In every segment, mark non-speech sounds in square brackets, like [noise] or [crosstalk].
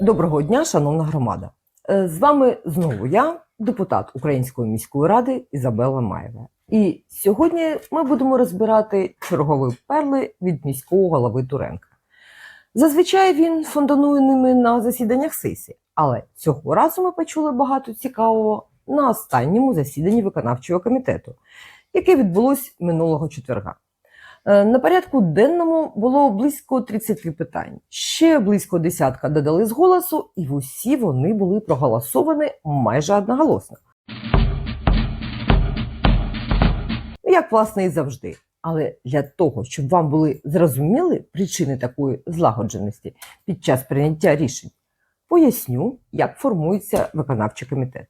Доброго дня, шановна громада. Е, З вами знову я, депутат Української міської ради Ізабела Маєва. І сьогодні ми будемо розбирати чергові перли від міського голови Туренка. Зазвичай він фонтанує ними на засіданнях сесії, але цього разу ми почули багато цікавого на останньому засіданні виконавчого комітету, яке відбулось минулого четверга. Е, На порядку денному було близько 30 питань. Ще близько десятка додали з голосу, і усі вони були проголосовані майже одноголосно. Ну, Як власне і завжди. Але для того, щоб вам були зрозуміли причини такої злагодженості під час прийняття рішень, поясню, як формується виконавчий комітет.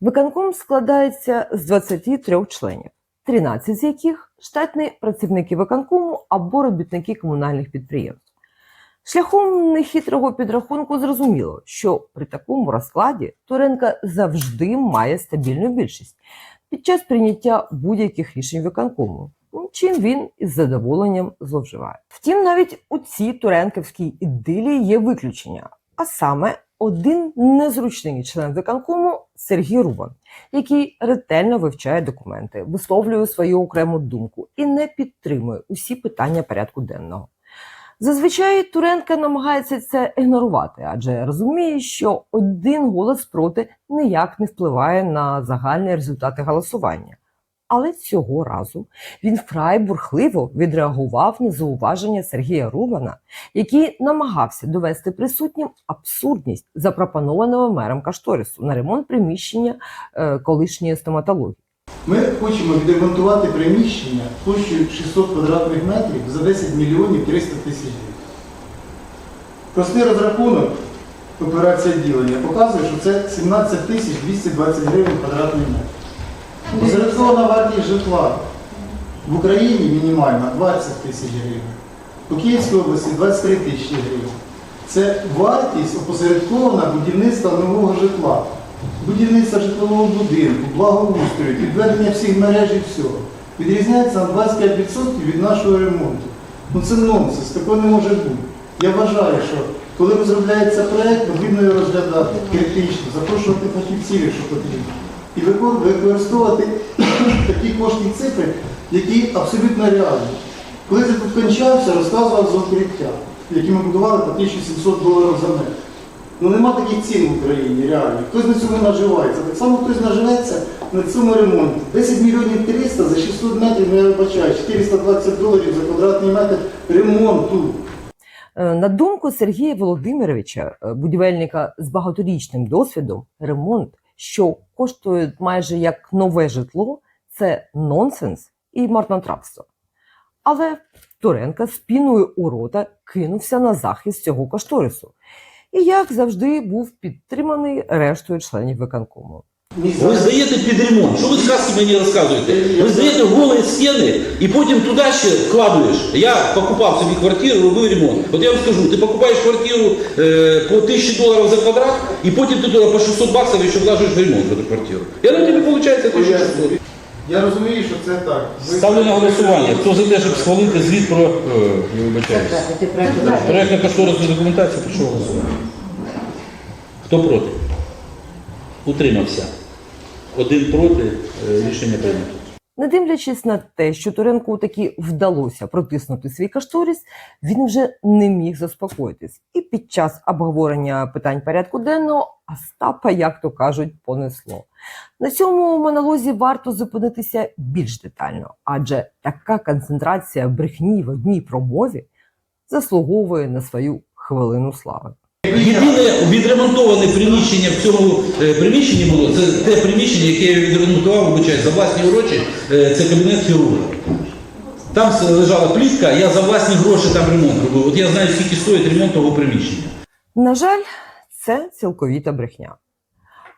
Виконком складається з 23 членів. 13 з яких штатні працівники виконкому або робітники комунальних підприємств. Шляхом нехитрого підрахунку зрозуміло, що при такому розкладі Туренка завжди має стабільну більшість під час прийняття будь-яких рішень виконкому, чим він із задоволенням зловживає. Втім, навіть у цій туренківській ідилії є виключення, а саме один незручний член виконкому Сергій Рубан який ретельно вивчає документи, висловлює свою окрему думку і не підтримує усі питання порядку денного. Зазвичай Туренка намагається це ігнорувати, адже розуміє, що один голос проти ніяк не впливає на загальні результати голосування. Але цього разу він вкрай бурхливо відреагував на зауваження Сергія Рубана, який намагався довести присутнім абсурдність запропонованого мером кашторису на ремонт приміщення е, колишньої стоматології. Ми хочемо відремонтувати приміщення площею 600 квадратних метрів за 10 мільйонів 300 тисяч гривень. Простий розрахунок операція ділення показує, що це 17 тисяч 220 гривень квадратний метр. Позарахована вартість житла в Україні мінімальна 20 тисяч гривень. По Київській області 23 тисячі гривень. Це вартість опосередкована будівництва нового житла, будівництва житлового будинку, благоустрою, підведення всіх мереж і всього. Відрізняється на 25% від нашого ремонту. Ну це нонсенс, такого не може бути. Я вважаю, що коли розробляється проєкт, потрібно його розглядати критично, запрошувати фахівців, якщо потрібно. І викор- використовувати [coughs] такі кошти цифри, які абсолютно реальні. Коли я тут кончався, розказував за укриття, які ми будували по 1700 доларів за метр. Ну нема таких цін в Україні, реально. Хтось на цьому наживається. Так само хтось наживеться на цьому ремонті. 10 мільйонів 300 за 600 метрів, ну я вибачаю, 420 доларів за квадратний метр ремонту. Е, На думку Сергія Володимировича, е, будівельника з багаторічним досвідом, ремонт, що коштує майже як нове житло, це нонсенс і марнотравство. Але Туренка з піною у рота кинувся на захист цього кошторису. І, як завжди, був підтриманий рештою членів виконкому. Ви здаєте під ремонт. Що ви сказки мені розказуєте? Ви здаєте голі стіни і потім туди ще вкладуєш. Я покупав собі квартиру, робив ремонт. От я вам скажу, ти покупаєш квартиру е, по 1000 доларів за квадрат, і потім ти туди по 600 баксів ще вкладаєш в ремонт в цю квартиру. І на тобі виходить 1600. Я розумію, що це так. Ви- Ставлю на голосування. Хто за те, щоб схвалити звіт про... Е, я вибачаюсь. Проєктна кошторисну документацію, прошу голосувати. Хто проти? Утримався. Один проти, е, рішення прийнято. Не дивлячись на те, що Туренку таки вдалося протиснути свій кашторис, він вже не міг заспокоїтись. І під час обговорення питань порядку денного Остапа, як то кажуть, понесло. На цьому монолозі варто зупинитися більш детально, адже така концентрація брехні в одній промові заслуговує на свою хвилину слави. Єдине відремонтоване приміщення в цьому е, приміщенні було, це те приміщення, яке я відремонтував, вибачаю, за власні гроші, е, це кабінет хірурга. Там лежала плітка, я за власні гроші там ремонт робив. От я знаю, скільки стоїть ремонт того приміщення. На жаль, це цілковіта брехня.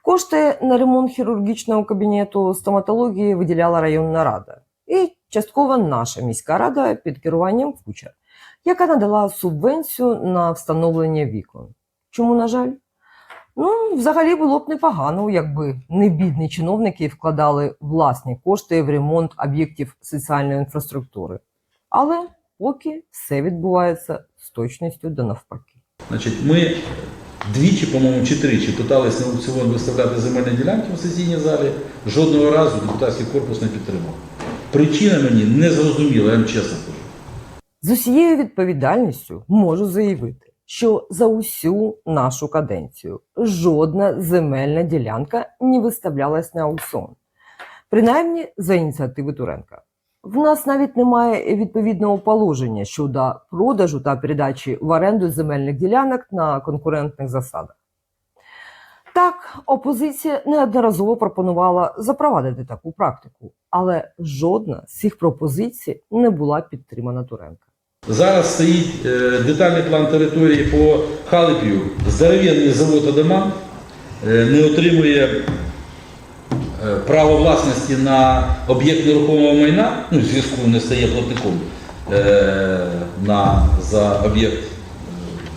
Кошти на ремонт хірургічного кабінету стоматології виділяла районна рада і частково наша міська рада під керуванням Кучер, яка надала субвенцію на встановлення вікон. Чому, на жаль? Ну, взагалі було б непогано, якби не бідні чиновники вкладали власні кошти в ремонт об'єктів соціальної інфраструктури. Але поки все відбувається з точністю до навпаки. Значить, ми двічі, по-моєму, чи тричі питались на аукціон виставляти земельні ділянки в сесійній залі. Жодного разу депутатський корпус не підтримав. Причина мені не зрозуміла, я вам чесно кажу. З усією відповідальністю можу заявити, що за усю нашу каденцію жодна земельна ділянка не виставлялась на аукціон, принаймні за ініціативи Туренка. В нас навіть немає відповідного положення щодо продажу та передачі в оренду земельних ділянок на конкурентних засадах. Так, опозиція неодноразово пропонувала запровадити таку практику, але жодна з цих пропозицій не була підтримана Туренка. Зараз стоїть е, детальний план території по Халипію. Здоровенний завод Адаман е, не отримує е, право власності на об'єкт нерухомого майна, ну, в зв'язку не стає платником на, за об'єкт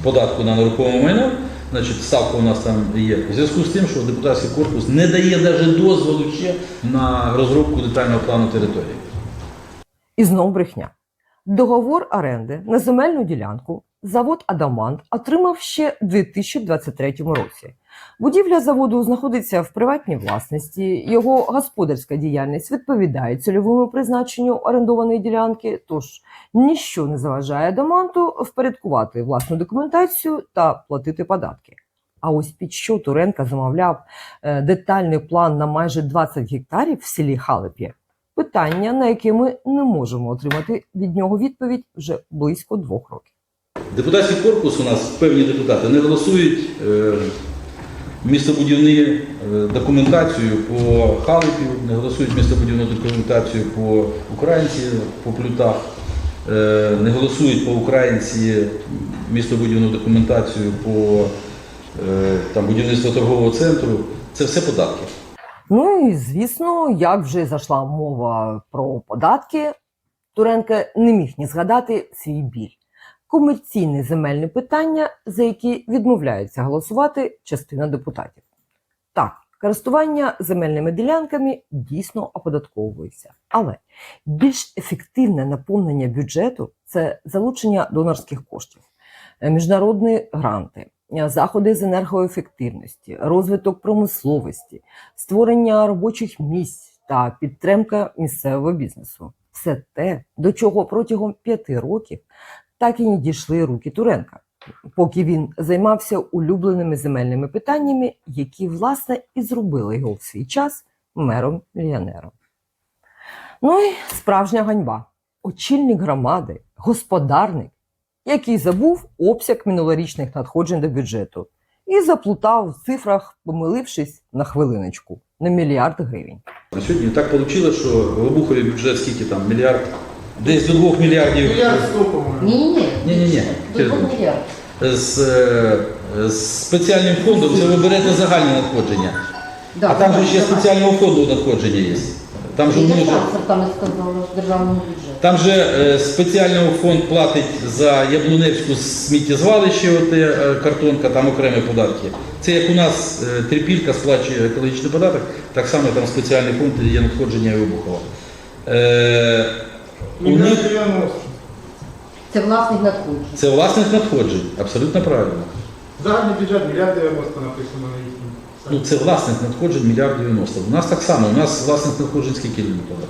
податку на нерухоме майно. Значить, ставка у нас там є. В зв'язку з тим, що депутатський корпус не дає навіть дозволу ще на розробку детального плану території. І знов брехня. Договор оренди на земельну ділянку завод Адамант отримав ще у 2023 році. Будівля заводу знаходиться в приватній власності. Його господарська діяльність відповідає цільовому призначенню орендованої ділянки. Тож ніщо не заважає Адаманту впорядкувати власну документацію та платити податки. А ось під що Туренка замовляв е, детальний план на майже 20 гектарів в селі Халеп'є, питання, на яке ми не можемо отримати від нього відповідь вже близько двох років. Депутатський корпус у нас певні депутати не голосують е, містобудівну е, документацію по Халипів, не голосують містобудівну документацію по українці, по плютах, е, не голосують по українці містобудівну документацію по там, будівництву торгового центру. Це все податки. Ну і звісно, як вже зайшла мова про податки, Туренко не міг не згадати свій біль. Комерційне земельне питання, за які відмовляються голосувати частина депутатів. Так, користування земельними ділянками дійсно оподатковується, але більш ефективне наповнення бюджету це залучення донорських коштів, е, міжнародні гранти, заходи з енергоефективності, розвиток промисловості, створення робочих місць та підтримка місцевого бізнесу. Все те, до чого протягом п'яти років так і не дійшли руки Туренка, поки він займався улюбленими земельними питаннями, які, власне, і зробили його в свій час мером-мільйонером. Ну і справжня ганьба. Очільник громади, господарник, який забув обсяг минулорічних надходжень до бюджету і заплутав в цифрах, помилившись на хвилиночку на мільярд гривень. На сьогодні так вийшло, що в Обухові бюджет скільки там, мільярд, десь до 2 мільярдів. Мільярд сто. Ні-ні-ні. Ні-ні-ні. До двох мільярдів. з, е, з спеціальним фондом це ви берете загальне надходження. Да, а там же ще спеціального фонду надходження є. Там же, І ми ж- там сказали, з державного бюджету. там же е, спеціальний фонд платить за Яблуневську сміттєзвалище, оте, е, картонка, там окремі податки. Це як у нас е, трипілька сплачує екологічний податок, так само там спеціальний фонд є надходження і Обухова. Е, у них Це власних надходжень. це власних надходжень, абсолютно правильно. Загальний бюджет мільярд 90 написано на їхньому. Ну, це власних надходжень мільярд 90. У нас так само, у нас власних надходжень скільки подали?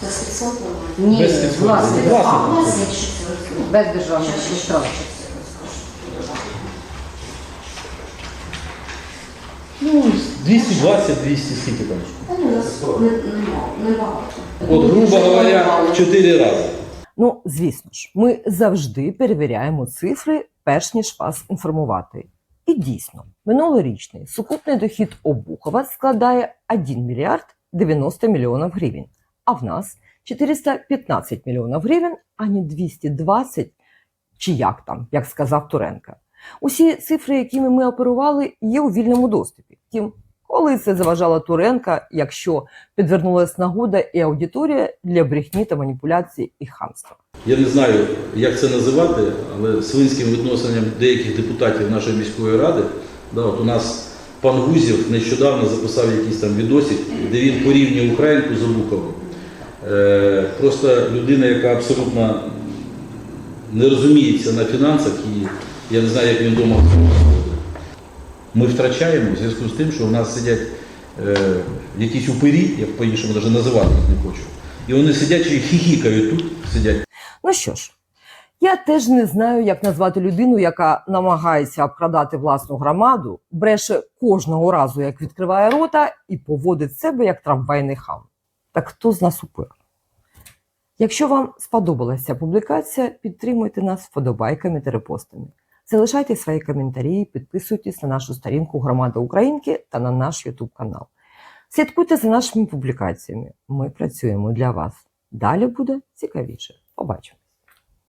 Це спецоплата? Ні, Без спецфонду. власних. Власних. А, власне, якщо це розумію. Без державного. Ну, 220, 200, скільки там? Та ні, у нас не- нема- небагато. От, грубо говоря, в 4 рази. Ну, звісно ж, ми завжди перевіряємо цифри, перш ніж вас інформувати. І дійсно, минулорічний сукупний дохід Обухова складає 1 мільярд 90 мільйонів гривень, а в нас 415 мільйонів гривень, а не 220, чи як там, як сказав Туренка. Усі цифри, якими ми оперували, є у вільному доступі. Втім, коли це заважало Туренка, якщо підвернулася нагода і аудиторія для брехні та маніпуляцій і хамства. Я не знаю, як це називати, але свинським відношенням деяких депутатів нашої міської ради, да, от у нас пан Гузів нещодавно записав якийсь там відосик, де він порівнює Українку з Обуховим. Е, просто людина, яка абсолютно не розуміється на фінансах і я не знаю, як він вдома. Ми втрачаємо в зв'язку з тим, що у нас сидять е, якісь упирі, я по-іншому навіть називати їх не хочу. І вони сидять і хіхікають тут, сидять. Ну що ж, я теж не знаю, як назвати людину, яка намагається обкрадати власну громаду, бреше кожного разу, як відкриває рота, і поводить себе як трамвайний хам. Так хто з нас упир? Якщо вам сподобалася публікація, підтримуйте нас вподобайками та репостами. Залишайте свої коментарі, підписуйтесь на нашу сторінку Громада Українки та на наш YouTube канал. Слідкуйте за нашими публікаціями. Ми працюємо для вас. Далі буде цікавіше. Побачимо.